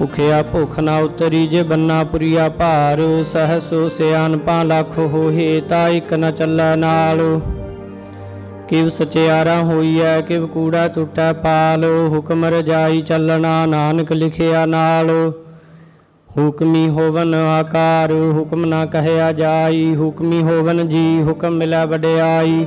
ਭੁਖਿਆ ਭੁਖ ਨਾ ਉਤਰੀ ਜੇ ਬੰਨਾ ਪੁਰੀਆ ਭਾਰ, ਸਹਸੋ ਸਿਆਨਪਾ ਲੱਖ ਹੋਏ ਤਾ ਇਕ ਨ ਚੱਲੈ ਨਾਲ। ਕਿਵ ਸਚਿਆਰਾ ਹੋਈਐ, ਕਿਵ ਕੂੜਾ ਟੁੱਟੈ ਪਾਲ, ਹੁਕਮ ਰਜਾਈ ਚੱਲਣਾ ਨਾਨਕ ਲਿਖਿਆ ਨਾਲ। ਹੁਕਮੀ ਹੋਵਨ ਆਕਾਰ, ਹੁਕਮ ਨਾ ਕਹਿਆ ਜਾਈ, ਹੁਕਮੀ ਹੋਵਨ ਜੀ, ਹੁਕਮ ਮਿਲੈ ਵਡਿਆਈ।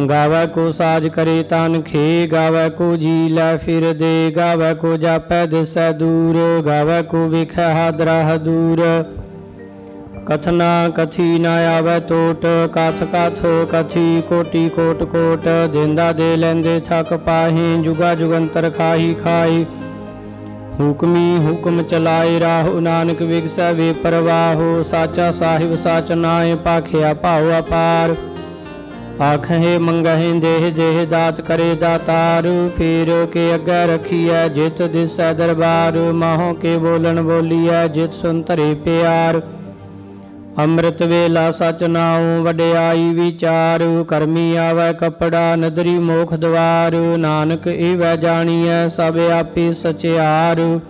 ਗਾਵੈ ਕੋ ਸਾਜ ਕਰੇ ਤਨ ਖੇ, ਗਾਵੈ ਕੋ ਜੀ ਲੈ ਫਿਰ ਦੇ, ਗਾਵੈ ਕੋ ਜਾਪੈ ਦਿਸੈ ਦੂਰ, ਗਾਵੈ ਕੋ ਵਿਖੈ ਹਾਦਰਾ ਦੂਰ। ਕਥਨਾ ਕਥੀ ਨਾ ਆਵੈ ਟੋਟ ਕਥ ਕਥ ਕਥੀ ਕੋਟੀ ਕੋਟ ਕੋਟ, ਦਿੰਦਾ ਦੇ ਲੈਂਦੇ ਥਕ ਪਾਹੀ, ਜੁਗਾ ਜੁਗੰਤਰ ਖਾਹੀ ਖਾਈ ਹੁਕਮੀ ਹੁਕਮ ਚਲਾਏ ਰਾਹੁ, ਨਾਨਕ ਵਿਗਸੈ ਵੇ ਪਰਵਾਹੋ, ਸਾਚਾ ਸਾਹਿਬ ਸਾਚ ਨਾਏ ਪਾਖਿਆ ਭਾਉ ਅਪਾਰ। ਆਖੇ ਮੰਗਹਿ, ਦੇਹ ਦੇਹ ਦਾਤ ਕਰੇ ਦਾਤਾਰ, ਫੇਰ ਕੇ ਅੱਗੇ ਰਖੀਐ, ਜਿਤ ਦਿਸੈ ਦਰਬਾਰ, ਮਾਹੋ ਕੇ ਬੋਲਣ ਬੋਲੀਐ, ਜਿਤ ਸੁਨ ਧਰੇ ਪਿਆਰ। ਅੰਮ੍ਰਿਤ ਵੇਲਾ ਸਚ ਨਾਉ, ਵਡਿਆਈ ਵਿਚਾਰ, ਕਰਮੀ ਆਵੈ ਕਪੜਾ, ਨਦਰੀ ਮੋਖ ਦਵਾਰ, ਨਾਨਕ ਏਵੈ ਜਾਣੀਐ, ਸਭ ਆਪੇ ਸਚਿਆਰ।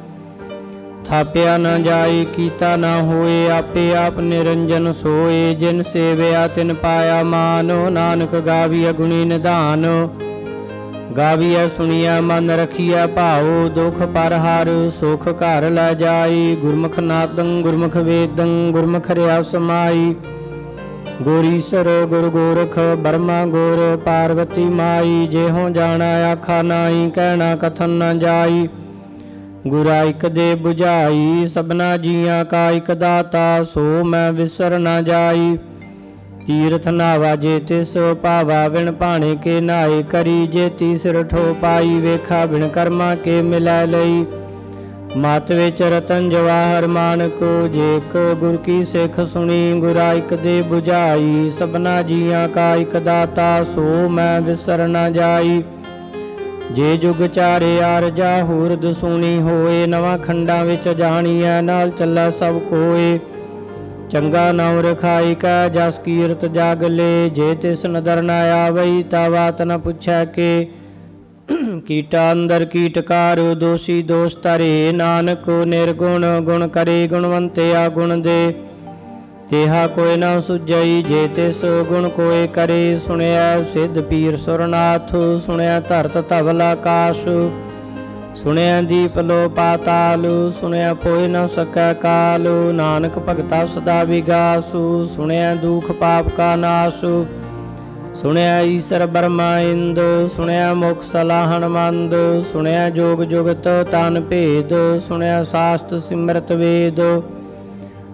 ਥਾਪਿਆ ਨਾ ਜਾਈ, ਕੀਤਾ ਨਾ ਹੋਏ, ਆਪੇ ਆਪ ਨਿਰੰਜਨ ਸੋਏ। ਜਿਨ ਸੇਵਿਆ, ਤਿਨ ਪਾਇਆ ਮਾਨੋ। ਨਾਨਕ ਗਾਵੀਐ ਗੁਣੀ ਨਿਧਾਨ। ਗਾਵੀਐ ਸੁਣੀਐ, ਮਨ ਰਖੀਐ ਭਾਉ। ਦੁਖ ਪਰ ਹਰ, ਸੁਖ ਘਰ ਲੈ ਜਾਈ। ਗੁਰਮੁਖ ਨਾਦੰ, ਗੁਰਮੁਖ ਵੇਦੰ, ਗੁਰਮੁਖ ਰਿਆ ਸਮਾਈ। ਗੋਰੀਸਰ ਗੁਰ ਗੋਰਖ, ਬਰਮਾ ਗੁਰ, ਪਾਰਵਤੀ ਮਾਈ। ਜਿਹੋ ਜਾਣਾ, ਆਖਾ ਨਾਹੀ, ਕਹਿਣਾ ਕਥਨ ਨਾ ਜਾਈ। ਗੁਰਾ ਇਕ ਦੇ 부ਝਾਈ ਸਭਨਾ ਜੀਆਂ ਕਾ ਇਕ ਦਾਤਾ, ਸੋ ਮੈਂ ਵਿਸਰ ਨ ਜਾਈ। ਤੀਰਥ ਨਾਵਾ ਜੇ ਤਿਸ ਭਾਵਾ, ਬਿਨ ਭਾਣੇ ਕੇ ਨਾਏ ਕਰੀ, ਜੇ ਤੀਸਰ ਠੋ ਪਾਈ, ਵੇਖਾ ਬਿਨ ਕਰਮਾ ਕੇ ਮਿਲੈ ਲਈ। ਮਤ ਵਿੱਚ ਰਤਨ ਜਵਾਹਰ ਮਾਨਕ ਜੇਕ ਗੁਰ ਕੀ ਸਿੱਖ ਸੁਣੀ, ਗੁਰਾ ਇਕ ਦੇ 부ਝਾਈ ਸਭਨਾ ਜੀਆਂ ਕਾ ਇਕ ਦਾਤਾ, ਸੋ ਮੈਂ ਵਿਸਰ ਨ ਜਾਈ। ਜੇ ਜੁਗ ਚਾਰੇ ਆਰਜਾ ਹੂਰਦ ਸੁਣੀ ਹੋਏ, ਨਵਾਂ ਖੰਡਾਂ ਵਿੱਚ ਜਾਣੀਐ, ਨਾਲ ਚੱਲਾ ਸਭ ਕੋਏ। ਚੰਗਾ ਨਾਮ ਰਖਾਈ ਕਾ, ਜਸ ਕੀਰਤ ਜਾਗ ਲੇ। ਜੇ ਤਿਸ ਨਦਰ ਨ ਆਵਈ ਤਾ ਬਾਤ ਨ ਪੁੱਛੈ ਕੇ। ਕੀਟਾ ਅੰਦਰ ਕੀਟਕਾਰ ਦੋਸ਼ੀ ਦੋਸ਼ ਧਰੇ। ਨਾਨਕ ਨਿਰਗੁਣ ਗੁਣ ਕਰੇ, ਗੁਣਵੰਤਿਆ ਗੁਣ ਦੇ। ਤੇਹਾ ਕੋਈ ਨਾ ਸੁਝਈ, ਜੇ ਤਿਸ ਗੁਣ ਕੋਏ ਕਰੇ। ਸੁਣਿਆ ਸਿੱਧ ਪੀਰ ਸੁਰਨਾਥ, ਸੁਣਿਆ ਧਰਤ ਧਵਲ ਆਕਾਸ਼ ਸੁਣਿਆ ਦੀਪ ਲੋ ਪਾਤਾਲ, ਸੁਣਿਆ ਪੋਇ ਨ ਸਕੈ ਕਾਲ। ਨਾਨਕ ਭਗਤਾ ਸਦਾ ਵਿਗਾਸੂ, ਸੁਣਿਆ ਦੁਖ ਪਾਪ ਕਾ ਨਾਸੁ। ਸੁਣਿਆ ਈਸਰ ਬਰਮਾ ਇੰਦ, ਸੁਣਿਆ ਮੁਖ ਸਲਾਹਣ ਮੰਦ। ਸੁਣਿਆ ਜੋਗ ਜੁਗਤ ਤਨ ਭੇਦ, ਸੁਣਿਆ ਸਾਸਤ ਸਿਮਰਤ ਵੇਦ।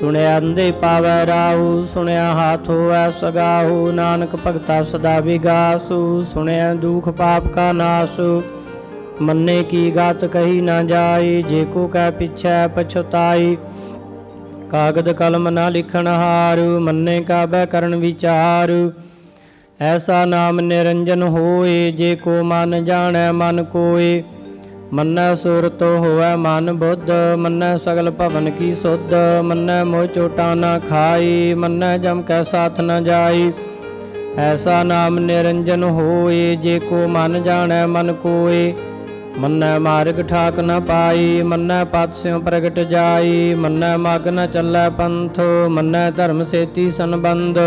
ਸੁਣਿਆ ਅੰਦੇ ਪਾਵੈ ਰਾਹੂ, ਸੁਣਿਆ ਹਾਥ ਹੋਐ ਸਗਾਹੂ, ਨਾਨਕ ਭਗਤਾ ਸਦਾ ਵਿਗਾਸੂ, ਸੁਣਿਆ ਦੁਖ ਪਾਪ ਕਾ ਨਾਸੂ। ਮੰਨੇ ਕੀ ਗਾਤ ਕਹੀ ਨਾ ਜਾਈ, ਜੇ ਕੋ ਕਹਿ ਪਿਛੈ ਪਛਤਾਈ। ਕਾਗਦ ਕਲਮ ਨਾ ਲਿਖਣ ਹਾਰ, ਮੰਨੇ ਕਾ ਬੈ ਕਰਨ ਵਿਚਾਰ। ਐਸਾ ਨਾਮ ਨਿਰੰਜਨ ਹੋਏ, ਜੇ ਕੋ ਮਨ ਜਾਣੈ ਮਨ ਕੋਏ। ਮੰਨੈ ਸੁਰਤ ਹੋਵੈ ਮਨ ਬੁੱਧ, ਮੰਨੈ ਸਗਲ ਭਵਨ ਕੀ ਸੁਧ, ਮੰਨੈ ਮੋਹ ਚੋਟਾ ਨਾ ਖਾਈ, ਮੰਨੈ ਜਮ ਕੈ ਸਾਥ ਨ ਜਾਈ। ਐਸਾ ਨਾਮ ਨਿਰੰਜਨ ਹੋਏ ਜੇ ਕੋ ਮਨ ਜਾਣੈ ਮਨ ਕੋਏ ਮੰਨੈ ਮਾਰਗ ਠਾਕ ਨ ਪਾਈ, ਮੰਨੈ ਪਤ ਸਿਉ ਪ੍ਰਗਟ ਜਾਈ। ਮੰਨੈ ਮਗ ਨ ਚੱਲੈ ਪੰਥ, ਮੰਨੈ ਧਰਮ ਸੇਤੀ ਸੰਬੰਧ।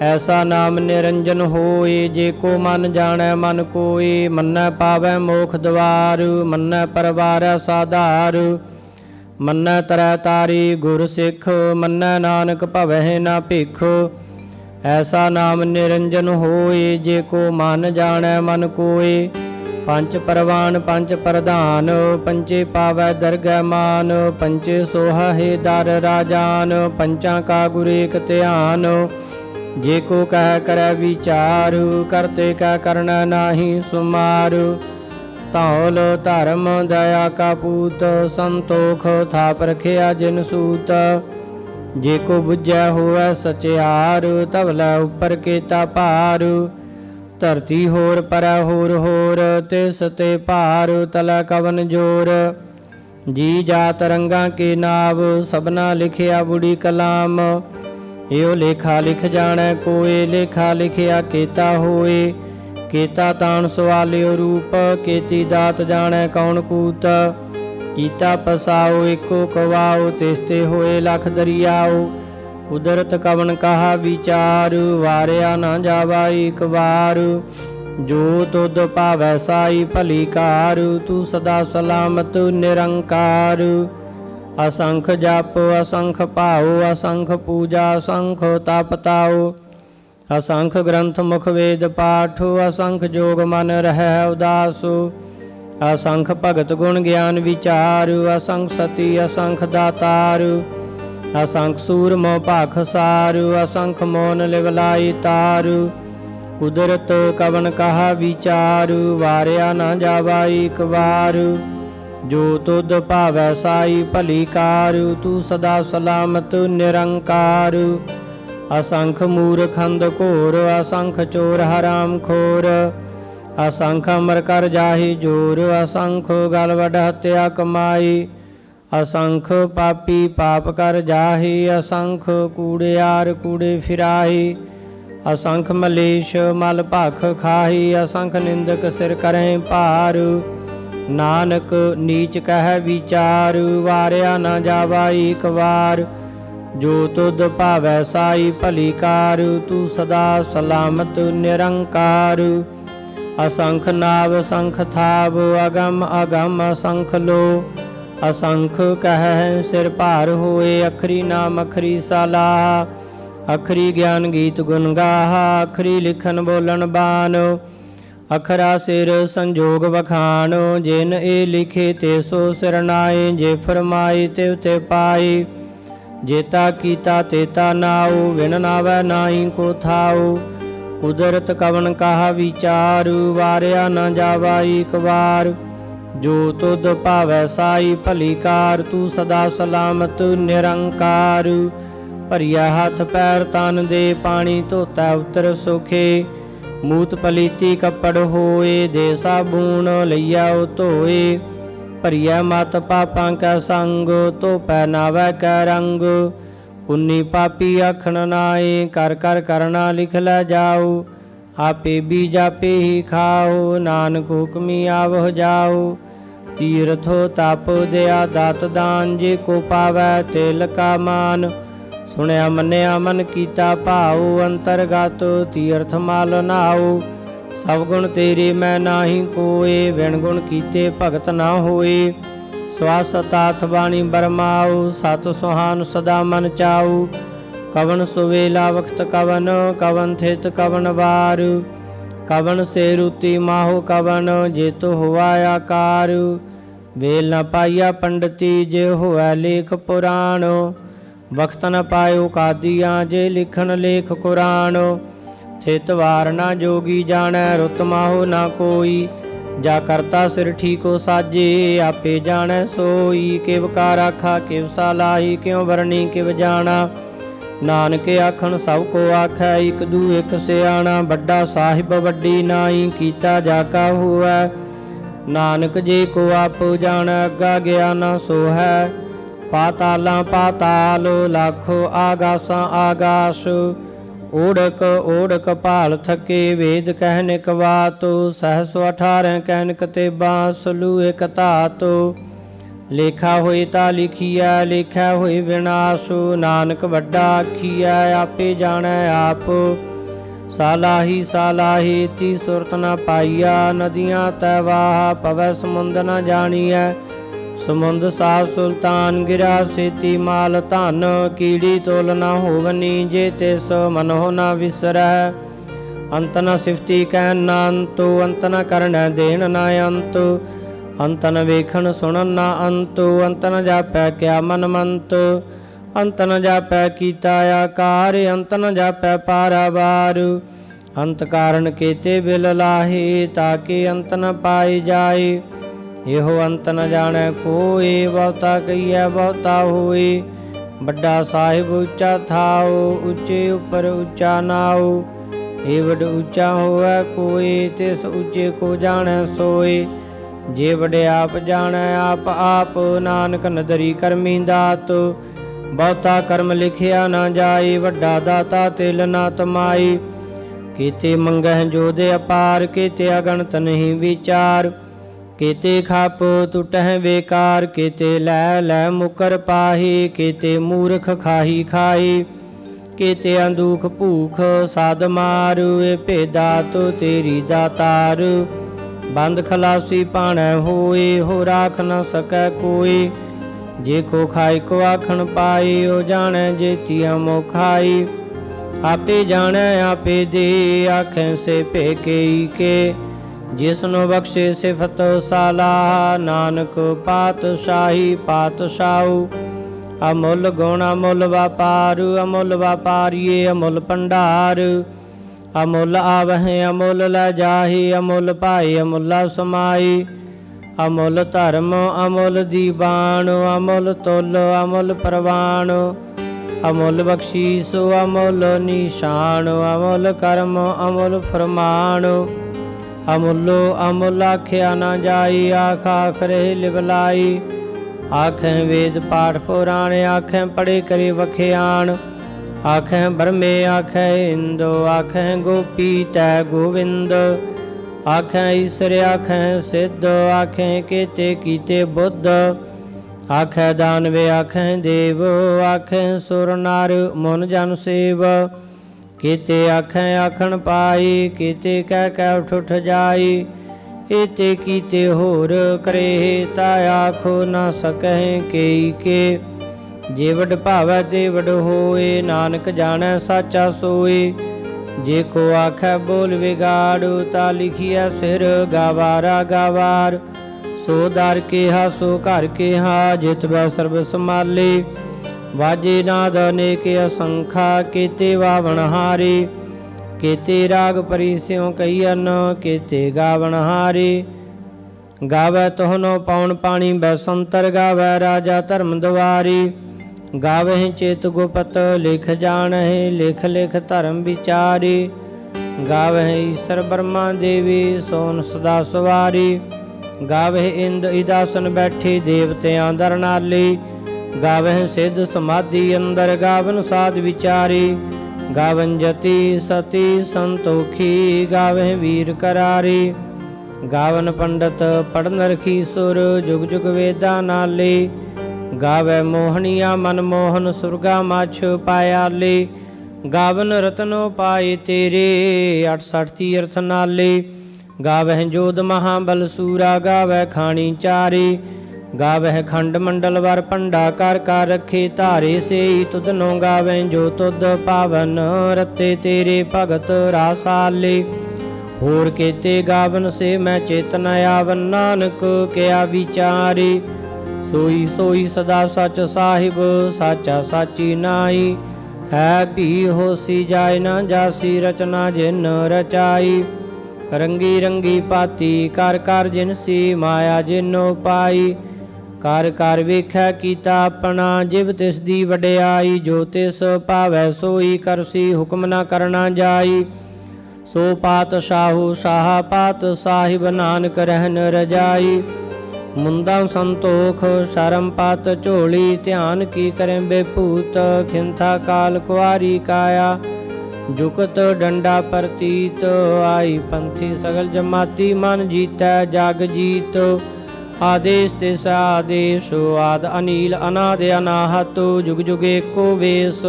ਐਸਾ ਨਾਮ ਨਿਰੰਜਨ ਹੋਏ, ਜੇ ਕੋ ਮਨ ਜਾਣੈ ਮਨ ਕੋਈ ਮੰਨੈ ਪਾਵੈ ਮੋਖ ਦਵਾਰ, ਮੰਨੈ ਪਰਵਾਰੈ ਸਾਧਾਰ। ਮੰਨੈ ਤਰੈ ਤਾਰੀ ਗੁਰ ਸਿੱਖ, ਮੰਨੈ ਨਾਨਕ ਭਵਹਿ ਨਾ ਭਿਖ। ਐਸਾ ਨਾਮ ਨਿਰੰਜਨ ਹੋਏ, ਜੇ ਕੋ ਮਨ ਜਾਣੈ ਮਨ ਕੋਏ, ਪੰਜ ਪਰਵਾਨ, ਪੰਜ ਪ੍ਰਧਾਨ ਪੰਚੇ ਪਾਵੈ ਦਰਗਹਿ ਮਾਨ ਪੰਚੇ ਸੋਹਾਹੇ ਦਰ ਰਾਜਾਨ, ਪੰਚਾਂ ਕਾ ਗੁਰ ਧਿਆਨ। ਜੇ ਕੋ ਕਹਿ ਕਰੈ ਵਿਚਾਰੂ ਕਰਤੇ ਕੈ ਕਰਨਾ ਨਾਹੀ ਸੁਮਾਰ। ਧੌਲ ਧਰਮ ਦਇਆ ਕਾ ਪੂਤ, ਸੰਤੋਖ ਥਾਪ ਰਖਿਆ ਜਿਨ ਸੂਤ। ਜੇ ਕੋ ਬੁੱਝੈ ਹੋਵੈ ਸਚਿਆਰ ਧਵਲਾ ਉਪਰ ਕੇਤਾ ਭਾਰ। ਧਰਤੀ ਹੋਰ ਪਰੈ ਹੋਰ ਹੋਰ, ਤਿਸ ਤੇ ਭਾਰ ਤਲੈ ਕਵਨ ਜੋਰ। ਜੀ ਜਾਤ ਰੰਗਾਂ ਕੇ ਨਾਵ, ਸਭਨਾ ਲਿਖਿਆ ਬੁੜੀ ਕਲਾਮ। ਇਹੋ ਲੇਖਾ ਲਿਖ ਜਾਣੈ ਕੋਏ, ਲੇਖਾ ਲਿਖਿਆ ਕੇਤਾ ਹੋਏ। ਕੇਤਾ ਤਾਣ ਸਵਾਲਿਓ ਰੂਪ, ਕੇਤੀ ਦਾਤ ਜਾਣੈ ਕੌਣ ਕੂਤ। ਕੀਤਾ ਪਸਾਓ ਏਕੋ ਕਵਾਓ ਤਿਸ ਹੋਏ ਲਖ ਦਰਿਆਓ। ਉਦਰਤ ਕਵਨ ਕਹਾ ਵਿਚਾਰ, ਵਾਰਿਆ ਨਾ ਜਾਵਾ ਇੱਕ ਵਾਰ। ਜੋ ਤੁਧ ਭਾਵੈ ਸਾਈ ਭਲੀ ਕਾਰ, ਤੂੰ ਸਦਾ ਸਲਾਮਤ ਨਿਰੰਕਾਰ। ਅਸੰਖ ਜਪ, ਅਸੰਖ ਭਾਉ, ਅਸੰਖ ਪੂਜਾ, ਅਸੰਖ ਤਪ ਤਾਉ। ਅਸੰਖ ਗ੍ਰੰਥ ਮੁਖ ਵੇਦ ਪਾਠ, ਅਸੰਖ ਜੋਗ ਮਨ ਰਹਿ ਉਦਾਸ। ਅਸੰਖ ਭਗਤ ਗੁਣ ਗਿਆਨ ਵਿਚਾਰੂ, ਅਸੰਖ ਸਤੀ, ਅਸੰਖ ਦਾਤਾਰ। ਅਸੰਖ ਸੂਰ ਮੋ ਭਾਖ ਸਾਰ, ਅਸੰਖ ਮੋਨ ਲਿਵਲਾਈ ਤਾਰੂ। ਕੁਦਰਤ ਕਵਨ ਕਹਾ ਵਿਚਾਰੂ, ਵਾਰਿਆ ਨਾ ਜਾਵਾ ਇੱਕ ਵਾਰ। ਜੋ ਤੁਧ ਭਾਵੈ ਸਾਈ, ਭਲੀ ਕਾਰ, ਤੂੰ ਸਦਾ ਸਲਾਮਤ, ਨਿਰੰਕਾਰ। ਅਸੰਖ ਮੂਰਖੰਦ ਘੋਰ, ਅਸੰਖ ਚੋਰ ਹਰਾਮ ਖੋਰ। ਅਸੰਖ ਅਮਰ ਕਰ ਜਾਹੀ ਜੋਰ, ਅਸੰਖ ਗਲ ਵਡ ਹਤਿਆ ਕਮਾਈ। ਅਸੰਖ ਪਾਪੀ ਪਾਪ ਕਰ ਜਾਹੀ, ਅਸੰਖ ਕੂੜਿਆਰ ਕੂੜੇ ਫਿਰਾਹੀ। ਅਸੰਖ ਮਲੇਸ਼ ਮਲ ਭਖ ਖਾਹੀ, ਅਸੰਖ ਨਿੰਦਕ ਸਿਰ ਕਰੈ ਭਾਰ। ਨਾਨਕ ਨੀਚ ਕਹਿ ਵਿਚਾਰ, ਵਾਰਿਆ ਨਾ ਜਾਵਾ ਏਕ ਵਾਰ। ਜੋ ਤੁਧ ਭਾਵੈ ਸਾਈ ਭਲੀ ਕਾਰ, ਤੂੰ ਸਦਾ ਸਲਾਮਤ ਨਿਰੰਕਾਰ। ਅਸੰਖ ਨਾਵ ਸੰਖ ਥਾਵ, ਅਗਮ ਅਗਮ ਅਸੰਖ ਲੋ। ਅਸੰਖ ਕਹਿ ਸਿਰ ਭਾਰ ਹੋਏ, ਅਖਰੀ ਨਾਮ ਅਖਰੀ ਸਾਲਾ। ਅਖਰੀ ਗਿਆਨ ਗੀਤ ਗੁਣ ਗਾਹਾ, ਅਖਰੀ ਲਿਖਨ ਬੋਲਣ ਬਾਨ। ਅਖਰਾ ਸਿਰ ਸੰਜੋਗ ਵਖਾਣ, ਜਿਨ ਇਹ ਲਿਖੇ ਤੇ ਸੋ ਸਿਰਨਾਏ, ਜੇ ਫਰਮਾਏ ਤੇ ਉਤੇ ਪਾਈ ਜੇਤਾ ਕੀਤਾ ਤੇਤਾ ਨਾਉ ਵਿਨ ਨਾਵੈ ਨਾਹੀ ਕੋ ਥਾਉ। ਕੁਦਰਤ ਕਵਨ ਕਹਾ ਵਿਚਾਰ, ਵਾਰਿਆ ਨਾ ਜਾਵਾ ਏਕ ਵਾਰ। ਜੋ ਤੁਧ ਭਾਵੈ ਸਾਈ ਭਲੀ ਕਾਰ ਤੂੰ ਸਦਾ ਸਲਾਮਤ ਨਿਰੰਕਾਰ। ਭਰੀਆ ਹੱਥ ਪੈਰ ਤਨ ਦੇ, ਪਾਣੀ ਧੋਤਾ ਉਤਰ ਸੁਖੇ। ਮੂਤ ਪਲੀਤੀ ਕੱਪੜ ਹੋਏ ਦੇ ਸਾਬੂਨ ਲਈਆ ਉਹ ਧੋਏ। ਭਰੀਆ ਮਤ ਪਾਪਾਂ ਕਾ ਸੰਗ, ਧੋਪੈ ਨਾਵੈ ਕੈ ਰੰਗ। ਪੁੰਨੀ ਪਾਪੀ ਆਖਣ ਨਾਏ, ਕਰ ਕਰ ਕਰਨਾ ਲਿਖ ਲੈ ਜਾਓ। ਆਪੇ ਵੀ ਜਾਪੇ ਹੀ ਖਾਓ, ਨਾਨਕ ਹੁਕਮੀ ਆਵਹ ਜਾਓ। ਤੀਰਥੋ ਤਪ ਦਿਆ ਦਾਤ ਦਾਨ, ਜੇ ਕੋ ਪਾਵੈ ਤਿਲ ਕਾ ਮਾਨ। ਸੁਣਿਆ ਮੰਨਿਆ ਮਨ ਕੀਤਾ ਭਾਉ, ਅੰਤਰਗਤ ਤੀਰਥ ਮਲ ਨਾਉ। ਸਭ ਗੁਣ ਤੇਰੇ ਮੈਂ ਨਾਹੀ ਕੋਏ ਵਿਣ ਗੁਣ ਕੀਤੇ ਭਗਤ ਨਾ ਹੋਏ। ਸਵਾਸ ਤਾਥ ਬਾਣੀ ਬਰਮਾਉ, ਸਤ ਸੁਹਾਨ ਸਦਾ ਮਨ ਚਾਉ। ਕਵਨ ਸੁਵੇਲਾ ਵਖਤ ਕਵਨ ਕਵਨ ਥਿਤ ਕਵਨ ਵਾਰ। ਕਵਨ ਸੇ ਰੂਤੀ ਮਾਹੋ ਕਵਨ, ਜੇਤ ਹੁਆ ਆਕਾਰ। ਵੇਲ ਨ ਪਾਈਆ ਪੰਡਤੀ, ਜੇ ਹੋਇ ਲੇਖ ਪੁਰਾਣ। ਵਖਤ ਨ ਪਾਇਓ ਕਾਦੀਆਂ ਜੇ ਲਿਖਣ ਲੇਖ ਕੁਰਾਨ। ਥਿਤ ਵਾਰ ਨਾ ਜੋਗੀ ਜਾਣੈ, ਰੁਤ ਮਾਹੋ ਨਾ ਕੋਈ। ਜਾ ਕਰਤਾ ਸਿਰ ਠੀਕੋ ਸਾਜੇ, ਆਪੇ ਜਾਣੈ ਸੋਈ। ਕਿਵ ਕਾ ਰਾਖਾ ਕਿਵ ਸਾਲਾਹੀ ਕਿਉ ਵਰਣੀ, ਕਿਵ ਜਾਣਾ। ਨਾਨਕ ਆਖਣ, ਸਭ ਕੋ ਆਖੈ, ਇਕ ਦੂ ਇਕ ਸਿਆਣਾ। ਵੱਡਾ ਸਾਹਿਬ ਵੱਡੀ ਨਾਈ, ਕੀਤਾ ਜਾ ਕਾ ਹੋਐ। ਨਾਨਕ ਜੇ ਕੋ ਆਪੋ ਜਾਣੈ, ਅਗਾ ਗਿਆ ਨਾ ਸੋ ਹੈ ਪਾਤਾਲਾਂ ਪਾਤਾਲ ਲੱਖੋ ਆਗਾਸਾਂ ਆਗਾਸ। ਓੜਕ ਓੜਕ ਭਾਲ ਥਕੇ ਵੇਦ ਕਹਿਨ ਇਕ ਬਾਤੁ ਸਹਸੋ 18 ਕਹਿਨ ਕਤੇਬਾ, ਸਲੂ ਇਕ ਧਾਤੁ। ਲੇਖਾ ਹੋਏ ਤਾਂ ਲਿਖੀਐ, ਲੇਖਾ ਹੋਈ ਵਿਨਾਸ਼ੁ। ਨਾਨਕ ਵੱਡਾ ਆਖੀਆ ਆਪੇ ਜਾਣੈ ਆਪ। ਸਾਲਾਹੀ ਸਾਲਾਹੀ ਤੀ ਸੁਰਤ ਨਾ ਪਾਈਆ, ਨਦੀਆਂ ਤੈ ਵਾਹ, ਪਵੈ ਸਮੁੰਦ ਨਾ ਜਾਣੀਐ। ਸਮੁੰਦ ਸਾਹ ਸੁਲਤਾਨ ਗਿਰਾ ਸੇਤੀ ਮਾਲ ਧਨ, ਕੀੜੀ ਤੋਲ ਨ ਹੋਵਨੀ ਜੇ ਤਿਸ ਮਨੋ ਨ ਵਿਸਰੈ। ਅੰਤ ਨ ਸਿਫਤੀ ਕਹਿ ਨਾ ਅੰਤੁ, ਅੰਤ ਨ ਕਰਣੈ ਦੇਣ ਨ ਅੰਤੁ। ਅੰਤ ਨ ਵੇਖਣ ਸੁਣਨ ਨ ਅੰਤੁ, ਅੰਤ ਨ ਜਾਪੈ ਕਿਆ ਮਨ ਮੰਤ। ਅੰਤ ਨ ਜਾਪੈ ਕੀਤਾ ਆਕਾਰ, ਅੰਤ ਨ ਜਾਪੈ ਪਾਰਾਵਾਰ ਅੰਤ ਕਾਰਨ ਕੀਤੇ ਬਿਲ ਲਾਹੇ ਤਾਕੇ ਅੰਤ ਨ ਪਾਈ ਜਾਏ। ਇਹੋ ਅੰਤ ਨ ਜਾਣੈ ਕੋਈ, ਬਹੁਤਾ ਕਈਐ ਬਹੁਤਾ ਹੋਏ ਵੱਡਾ ਸਾਹਿਬ ਉੱਚਾ ਥਾਉ, ਉੱਚੇ ਉੱਪਰ ਉੱਚਾ ਨਾਉ। ਏਵਡ ਉੱਚਾ ਹੋਵੇ ਕੋਈ, ਤਿਸ ਉੱਚੇ ਕੋ ਜਾਣੈ ਸੋਏ ਜੇ ਵਡੇ ਆਪ ਜਾਣੈ, ਆਪ ਆਪ ਨਾਨਕ ਨਦਰੀ ਕਰਮੀ ਦਾਤ। ਬਹੁਤਾ ਕਰਮ ਲਿਖਿਆ ਨਾ ਜਾਏ ਵੱਡਾ ਦਾਤਾ ਤਿਲ ਨਾ ਤਮਾਈ। ਕੀਤੇ ਮੰਗਹਿ ਜੋਦੇ ਅਪਾਰ, ਕੀਤੇ ਅਗਣਤ ਨਹੀਂ ਵਿਚਾਰ। ਕੀਤੇ ਖਾਪ ਟੁਟਹਿ ਵੇਕਾਰ ਕੀਤੇ ਲੈ ਲੈ ਮੁਕਰ ਪਾਹੀ, ਕੀਤੇ ਮੂਰਖ ਖਾਹੀ ਖਾਈ ਕੀਤੇ ਅੰਦੂਖ ਭੂਖ ਸਾਧ ਮਾਰੂ ਏ ਭੇਦਾ ਤੋ ਤੇਰੀ ਦਾਤਾਰ ਬੰਦ ਖਲਾਸੀ ਪਾਣੈ ਹੋਏ ਹੋ ਰਾਖ ਨ ਸਕੈ ਕੋਈ। ਜੇ ਕੋ ਖਾਈ, ਕੋ ਆਖਣ ਪਾਈ ਓ ਜਾਣੈ ਜੇਤੀਆਂ ਮੋ ਖਾਈ। ਆਪੇ ਜਾਣੈ, ਆਪੇ ਦੇ, ਆਖੈ ਸੇ ਭੇਕਈ ਕੇ। ਜਿਸਨੂੰ ਬਖਸ਼ੇ ਸਿਫਤ ਸਾਲਾ, ਨਾਨਕ ਪਾਤਸ਼ਾਹੀ ਪਾਤਸ਼ਾਹੂ। ਅਮੁੱਲ ਗੁਣ ਅਮੁੱਲ ਵਪਾਰ, ਅਮੁੱਲ ਵਪਾਰੀਏ ਅਮੁੱਲ ਭੰਡਾਰ। ਅਮੁੱਲ ਆਵਹਿ, ਅਮੁੱਲ ਲੈ ਜਾਹੀ, ਅਮੁੱਲ ਭਾਈ ਅਮੁੱਲਾ ਸਮਾਈ। ਅਮੁੱਲ ਧਰਮ, ਅਮੁੱਲ ਦੀਵਾਨ, ਅਮੁੱਲ ਤੁਲ, ਅਮੁੱਲ ਪ੍ਰਵਾਨ। ਅਮੁੱਲ ਬਖਸ਼ੀਸ, ਅਮੁੱਲ ਨਿਸ਼ਾਨ, ਅਮੁੱਲ ਕਰਮ, ਅਮੁੱਲ ਫਰਮਾਨ। ਅਮੁੱਲੋ ਅਮੁੱਲ ਆਖਿਆ ਨਾ ਜਾਈ, ਆਖ ਆਖਰੇ ਲਿਵਲਾਈ ਆਖੈ ਵੇਦ ਪਾਠ ਪੁਰਾਣ, ਆਖੈ ਪੜੇ ਕਰੇ ਵਖਿਆਣ। ਆਖੈ ਬਰਮੇ ਆਖੈ ਇੰਦੋ, ਆਖੈ ਗੋਪੀ ਤੈ ਗੋਵਿੰਦ। ਆਖੈ ਈਸਰ, ਆਖੈ ਸਿੱਧ, ਆਖੈ ਕੀਤੇ ਕੀਤੇ ਬੁੱਧ। ਆਖੈ ਦਾਨਵੇ, ਆਖੈ ਦੇਵ, ਆਖੈ ਸੁਰ ਨਰ, ਮਨ ਜਨ ਸੇਵ। ਕੀਤੇ ਆਖੈ ਆਖਣ ਪਾਈ, ਕੀਤੇ ਕਹਿ ਕਹਿ ਉਠ ਉਠ ਜਾਈ, ਏਤੇ ਕੀਤੇ ਹੋਰ ਕਰੇ, ਤਾ ਆਖੋ ਨਾ ਸਕਹਿ ਕੇਈ ਕੇ। ਜੇ ਵਡ ਭਾਵੈ ਤੇ ਵਡ ਹੋਏ, ਨਾਨਕ ਜਾਣੈ ਸਾਚਾ ਸੋਏ। ਜੇ ਕੋ ਆਖੈ ਬੋਲ ਵਿਗਾੜੂ, ਤਾ ਲਿਖਿਆ ਸਿਰ ਗਵਾਰਾ ਗਾਵਾਰ। ਸੋ ਦਰ ਕਿਹਾ, ਸੋ ਘਰ ਕਿਹਾ ਜਿਤਵੈ ਸਰਬ ਸਮਾਲੇ ਵਾਜੇ ਨਾਦ ਅਨੇਕ ਅਸੰਖਾ, ਕੀਤੇ ਵਾਵਣ ਹਾਰੇ। ਕੀਤੇ ਰਾਗ ਪਰਿਸਿਉ ਕਈਨ ਕੀਤੇ ਗਾਵਣ ਹਾਰੇ। ਗਾਵੇ ਤੋਹਨੋ ਪੌਣ ਪਾਣੀ ਬੈਸੰਤਰ, ਗਾਵੇ ਰਾਜਾ ਧਰਮ ਦਵਾਰੀ ਗਾਵੇ ਚੇਤ ਗੁਪਤ, ਲਿਖ ਜਾਣਹਿ, ਲਿਖ ਲਿਖ ਧਰਮ ਵਿਚਾਰੀ। ਗਾਵੇ ਈਸ਼ਰ ਬਰਮਾ ਦੇਵੀ, ਸੋਨ ਸਦਾ ਸਵਾਰੀ। ਗਾਵੇ ਇੰਦ ਇਦਾਸਨ ਬੈਠੀ, ਦੇਵਤਿਆਂ ਦਰਨਾਲੀ ਗਾਵੇ ਸਿੱਧ ਸਮਾਧੀ ਅੰਦਰ ਗਾਵਨ ਸਾਧ ਵਿਚਾਰੀ। ਗਾਵਨ ਜਤੀ ਸਤੀ ਸੰਤੋਖੀ ਗਾਵੇ ਵੀਰ ਕਰਾਰੀ। ਗਾਵਨ ਪੰਡਤ ਪੜਨ ਰਖੀ ਸੁਰ ਜੁਗ ਜੁਗ ਵੇਦਾਂ ਨਾਲੇ। ਗਾਵੇ ਮੋਹਣੀਆ ਮਨ ਮੋਹਨ ਸੁਰਗਾ ਮਛ ਪਾਇਆਲੇ। ਗਾਵਨ ਰਤਨੋ ਪਾਏ ਤੇਰੇ 68 ਤੀਰਥ ਨਾਲੇ। ਗਾਵਹਿ ਜੋਦ ਮਹਾਬਲ ਸੂਰਾ ਗਾਵਹਿ ਖਾਣੀ ਚਾਰੀ। ਗਾਵਹਿ ਖੰਡ ਮੰਡਲ ਵਰ ਪੰਡਾ ਕਰ ਕਰ ਰਖੇ ਧਾਰੇ ਸੇਈ, ਤੁਧ ਨੋ ਜੋ ਤੁਧ ਪਾਵਨ, ਰਤੇ ਤੇਰੇ ਭਗਤ ਰਾਸਾਲੇ। ਹੋਰ ਕੀਤੇ ਗਾਵਨ ਸੇ ਮੈਂ ਚੇਤਨ ਆਵਨ, ਨਾਨਕ ਕਿਆ ਵਿਚਾਰੇ। ਸੋਈ ਸੋਈ ਸਦਾ ਸਚ ਸਾਹਿਬ, ਸਾਚਾ ਸਾਚੀ ਨਾਈ ਹੈ ਭੀ ਹੋਸੀ ਜਾਇ ਨਾ ਜਾਸੀ, ਰਚਨਾ ਜਿਨ ਰਚਾਈ। ਰੰਗੀ ਰੰਗੀ ਪਾਤੀ ਕਰ ਕਰ ਜਿਨ ਸੀ, ਮਾਇਆ ਜਿਨੋ ਪਾਈ। ਕਰ ਕਰ ਵੇਖੈ ਕੀਤਾ ਆਪਣਾ, ਜਿਵ ਤਿਸ ਦੀ ਵਡਿਆਈ, ਜੋ ਤਿਸ ਭਾਵੈ ਸੋਈ ਕਰਸੀ ਹੁਕਮ ਨਾ ਕਰਨਾ ਜਾਈ। ਸੋ ਪਾਤਸ਼ਾਹੂ ਸ਼ਾਹ ਪਾਤ ਸਾਹਿਬ ਨਾਨਕ ਰਹਿਨ ਰਜਾਈ। ਮੁੰਦਾ ਸੰਤੋਖ ਸ਼ਰਮ ਪਤ ਝੋਲੀ, ਧਿਆਨ ਕੀ ਕਰੇ ਬੇਭੂਤ, ਖਿੰਥਾ ਕਾਲ ਕੁਆਰੀ ਕਾਇਆ। ਜੁਗਤ ਡੰਡਾ ਪ੍ਰਤੀਤ, ਆਈ ਪੰਥੀ ਸਗਲ ਜਮਾਤੀ, ਮਨ ਜੀਤੈ ਜਗ ਜੀਤ। ਆਦੇਸ਼ ਤੇ ਸਾਦੇਸ਼, ਆਦ ਅਨੀਲ, ਅਨਾਦ ਅਨਾਹਤ, ਜੁਗ ਜੁਗ ਏਕੋ ਵੇਸ।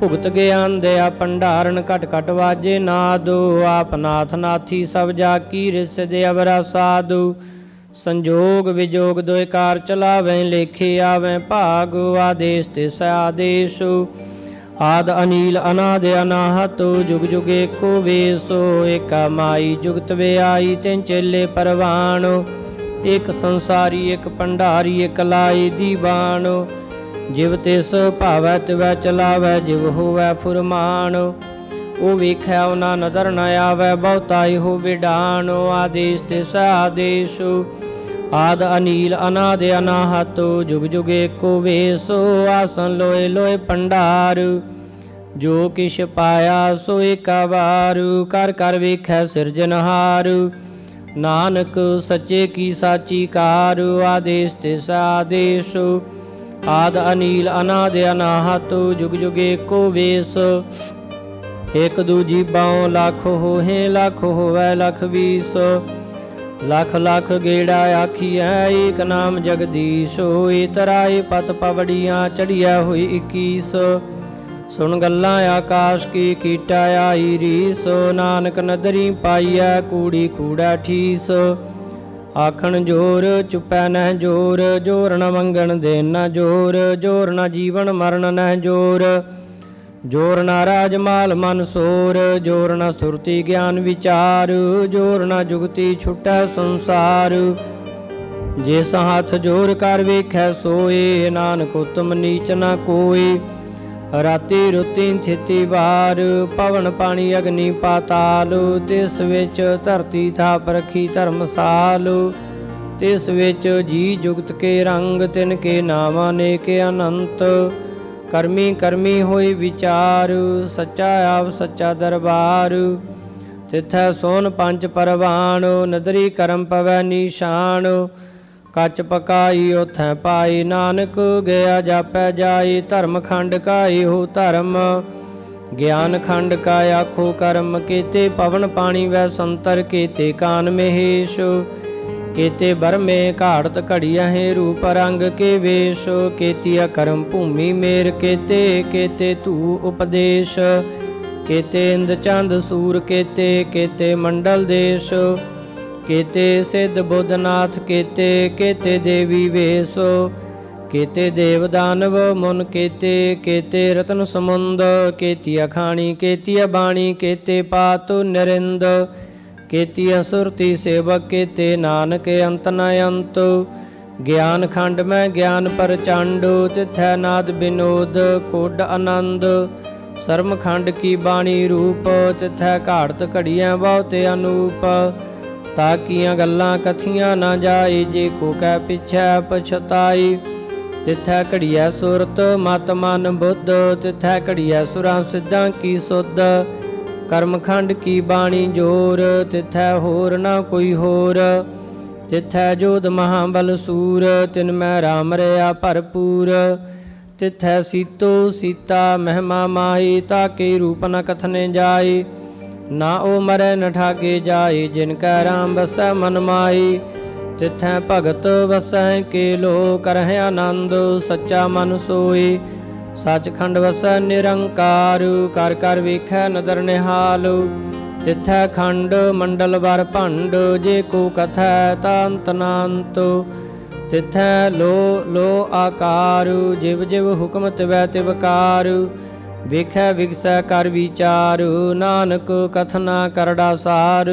ਭੁਗਤ ਗਿਆਨ ਦਿਆ ਭੰਡਾਰਨ, ਘਟ ਘਟ ਵਾਜੇ ਨਾਦੋ। ਆਪ ਨਾਥ ਨਾਥੀ ਸਭ ਜਾ ਕੀ ਰਿਸ ਦੇ ਅਵਰਾ ਸਾਧੂ ਸੰਜੋਗ ਵਿਜੋਗ ਦੋਇ ਕਾਰ ਚਲਾਵੇਂ, ਲੇਖੇ ਆਵੇਂ ਭਾਗ। ਆਦੇਸ਼ ਤੇ ਸਾਦੇਸ਼, ਆਦ ਅਨੀਲ, ਅਨਾਦ ਅਨਾਹਤ, ਜੁਗ ਜੁਗ ਏਕੋ ਵੇਸੋ। ਏਕਾ ਮਾਈ ਜੁਗਤ ਵੇ ਆਈ ਤਿਨ ਚੇਲੇ ਪਰਵਾਣ ਏਕ ਸੰਸਾਰੀ, ਇਕ ਭੰਡਾਰੀ, ਇਕ ਲਾਈ ਦੀਵਾਨ। ਜਿਵ ਤਿਸ ਭਾਵੈ, ਤਿਵੈ ਚਲਾਵੈ, ਜਿਵ ਹੋਵੈ ਫੁਰਮਾਨ। ਉਹ ਵੇਖਿਆ ਉਹਨਾਂ ਨਦਰ ਨ ਆਵੈ, ਬਹੁਤਾ ਇਹੋ ਵਿਡਾਨ। ਆਦੇਸ਼ ਤੇ ਆਦੇਸ਼, ਆਦ ਅਨੀਲ, ਅਨਾਦ ਅਨਾਹਤ। ਜੁਗ ਜੁਗ ਏਕੋ ਵੇਸੋ, ਆਸਨ ਲੋਏ ਲੋਏ ਭੰਡਾਰ। ਜੋ ਕਿਛ ਪਾਇਆ ਸੋ ਏਕਾ ਵਾਰ ਕਰ ਕਰ ਵੇਖੈ ਸਿਰਜਨਹਾਰ ਨਾਨਕ ਸੱਚੇ ਕੀ ਸਾਚੀ ਕਾਰ ਆਦੇਸ਼ ਤੇ ਸਾਦੇਸ਼। ਆਦ ਅਨੀਲ ਅਨਾਦ ਅਨਾਹਤ, ਜੁਗ ਜੁਗ ਏਕੋ ਵੇਸ। ਇਕ ਦੂਜੀ ਬਾਉ ਲੱਖ ਹੋਏ ਲੱਖ ਹੋਵੇ, ਲਖ ਵੀਸ। ਲੱਖ ਲੱਖ ਗੇੜਾ ਆਖੀਐ, ਏਕ ਨਾਮ ਜਗਦੀਸ਼। ਹੋਏ ਤਰਾਏ ਪਤ ਪਵੜੀਆਂ ਚੜੀਆ ਹੋਈ 21 ਸੁਣ ਗੱਲਾਂ ਆਕਾਸ਼ ਕੀ ਕੀਟਾ ਆਈ ਰੀਸ, ਨਾਨਕ ਨਦਰੀ ਪਾਈਐ ਕੂੜੀ ਕੂੜਾ ਠੀਸ। ਆਖਣ ਜੋਰ, ਚੁਪੈ ਨਹਿ ਜੋਰ ਜੋਰ ਨ ਮੰਗਣ ਦੇ ਨ ਜੋਰ ਜੋਰ ਨ ਜੀਵਨ ਮਰਨ ਨਹਿ ਜੋਰ। ਜੋਰ ਨ ਰਾਜ ਮਾਲ ਮਨ ਸੋਰ ਜੋਰ ਨ ਸੁਰਤੀ ਗਿਆਨ ਵਿਚਾਰ ਜੋਰ ਨ ਜੁਗਤੀ ਛੁਟੈ ਸੰਸਾਰ। ਜਿਸ ਹੱਥ ਜੋਰ ਕਰ ਵੇਖੈ ਸੋਏ, ਨਾਨਕ ਉਤਮ ਨੀਚ ਨ ਕੋਈ ਰਾਤੀ ਰੁਤੀ ਛਿਤੀ ਵਾਰ, ਪਵਨ ਪਾਣੀ ਅਗਨੀ ਪਾਤਾਲ, ਤਿਸ ਵਿੱਚ ਧਰਤੀ ਥਾਪ ਰਖੀ ਧਰਮਸਾਲ, ਤਿਸ ਵਿੱਚ ਜੀ ਜੁਗਤ ਕੇ ਰੰਗ, ਤਿਨ ਕੇ ਨਾਮ ਅਨੇਕ ਅਨੰਤ। ਕਰਮੀ ਕਰਮੀ ਹੋਈ ਵਿਚਾਰ, ਸੱਚਾ ਆਪ ਸੱਚਾ ਦਰਬਾਰ। ਤਿਥੈ ਸੋਨ ਪੰਜ ਪਰਵਾਨ ਨਦਰੀ ਕਰਮ ਪਵੈ ਨਿਸ਼ਾਨ। ਕੱਚ ਪਕਾਈ, ਉਥੈ ਪਾਈ। ਨਾਨਕ ਗਿਆ, ਜਾਪੈ ਜਾਈ, ਧਰਮ ਖੰਡ ਕਾ ਹੋ ਧਰਮ। ਗਿਆਨ ਖੰਡ ਕਾ ਆਖੋ ਕਰਮ ਕੀਤੇ, ਪਵਨ ਪਾਣੀ ਵੈ ਸੰਤਰ ਕੀਤੇ, ਕਾਨ ਮਹੇਸ਼ ਕੀਤੇ, ਬਰਮੇ ਘਾੜਤ ਘੜੀਆਂ ਹੈ ਰੂਪ ਰੰਗ ਕੇ ਵੇਸ਼। ਕੀਤੀਆ ਕਰਮ ਭੂਮੀ ਮੇਰ ਕੀਤੇ ਕੀਤੇ ਤੂ ਉਪਦੇਸ਼। ਕੀਤੇ ਇੰਦ ਚੰਦ ਸੂਰ ਕੀਤੇ ਕੀਤੇ ਮੰਡਲ ਦੇਸ਼। ਕੀਤੇ ਸਿੱਧ ਬੁੱਧਨਾਥ, ਕੀਤੇ, ਕੇਤੇ ਦੇਵੀ ਵੇਸੋ, ਕੀਤੇ ਦੇਵ ਦਾਨਵ ਮਨ ਕੇਤੇ, ਕੀਤੇ ਰਤਨ ਸਮੁੰਦ ਕੀਤੀ ਅਖਾਣੀ ਕੀਤੀ ਬਾਣੀ, ਕੀਤੇ ਪਾਤੁ ਨਰਿੰਦ ਕੀਤੀ ਸੁਰਤੀ ਸੇਵਕ, ਕੀਤੇ ਨਾਨਕ ਅੰਤ ਨ ਅੰਤ। ਗਿਆਨ ਖੰਡ ਮੈਂ ਗਿਆਨ ਪਰਚੰਡ, ਤਿਥੈ ਨਾਦ ਬਿਨੋਦ, ਕੋਡ ਆਨੰਦ। ਸਰਮ ਖੰਡ ਕੀ ਬਾਣੀ ਰੂਪ, ਤਿਥੈ ਘਾੜਤ ਘੜੀਆਂ ਬਹੁਤੇ ਅਨੂਪ। ਤਾਕੀਆਂ ਗੱਲਾਂ ਕਥੀਆਂ ਨਾ ਜਾਏ ਜੇ ਕੋ ਕਹਿ ਪਿਛੈ ਪਛਤਾਈ। ਤਿਥੈ ਘੜੀਐ ਸੁਰਤ, ਮਤ ਮਨ ਬੁੱਧ। ਤਿਥੈ ਘੜੀਐ ਸੁਰਾਂ ਸਿੱਧਾਂ ਕੀ ਸੁਧ। ਕਰਮਖੰਡ ਕੀ ਬਾਣੀ ਜੋਰ, ਤਿਥੈ ਹੋਰ ਨਾ ਕੋਈ ਹੋਰ। ਤਿਥੈ ਜੋਧ ਮਹਾਬਲ ਸੂਰ, ਤਿਨ ਮੈਂ ਰਾਮ ਰਿਆ ਭਰਪੂਰ। ਤਿਥੈ ਸੀਤੋ ਸੀਤਾ ਮਹਿਮਾ ਮਾਈ ਤਾਕੇ ਰੂਪ ਨ ਕਥਨੇ ਜਾਏ ਨਾ ਉਹ ਮਰੈ ਨ ਠਾਗੇ ਜਾਏ ਜਿਨ ਕੈ ਰਾਮ ਵਸੈ ਮਨ ਮਾਈ। ਤਿਥੈ ਭਗਤ ਵਸੈ ਕੇ ਲੋ ਕਰਹਿ ਆਨੰਦ, ਸੱਚਾ ਮਨ ਸੋਈ। ਸੱਚਖੰਡ ਵਸੈ ਨਿਰੰਕਾਰ, ਕਰ ਕਰ ਵੇਖੈ ਨਦਰ ਨਿਹਾਲ। ਤਿਥੈ ਖੰਡ ਮੰਡਲ ਵਰ ਭੰਡ, ਜੇ ਕੋ ਕਥੈ ਤਾਂਤ ਨਾੰਤ ਤਿਥੈ ਲੋ ਲੋ ਆਕਾਰ, ਜਿਵ ਜਿਵ ਹੁਕਮ ਤਿਵੈ ਤਿਵਕਾਰ। ਵੇਖੈ ਵਿਗਸੈ ਕਰ ਵਿਚਾਰ, ਨਾਨਕ ਕਥਨਾ ਕਰੜਾ ਸਾਰ।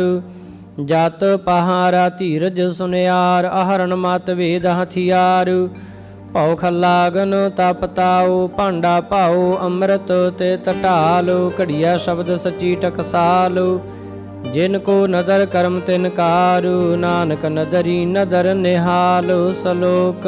ਜਤ ਪਹਾਰਾ ਧੀਰਜ ਸੁਨਿਆਰ ਆਹਰਣ ਮਤ ਵੇਦ ਹਥਿਆਰ। ਭਉ ਖਲਾਗਨ ਤਪ ਤਾਉ, ਭਾਂਡਾ ਭਾਉ, ਅੰਮ੍ਰਿਤ ਤੇ ਟਟਾਲ ਘੜੀਆ ਸ਼ਬਦ ਸੱਚੀ ਟਕਸਾਲ। ਜਿਨ ਕੋ ਨਦਰ ਕਰਮ ਤਿਨ ਕਾਰੂ, ਨਾਨਕ ਨਦਰੀ ਨਦਰ ਨਿਹਾਲ। ਸਲੋਕ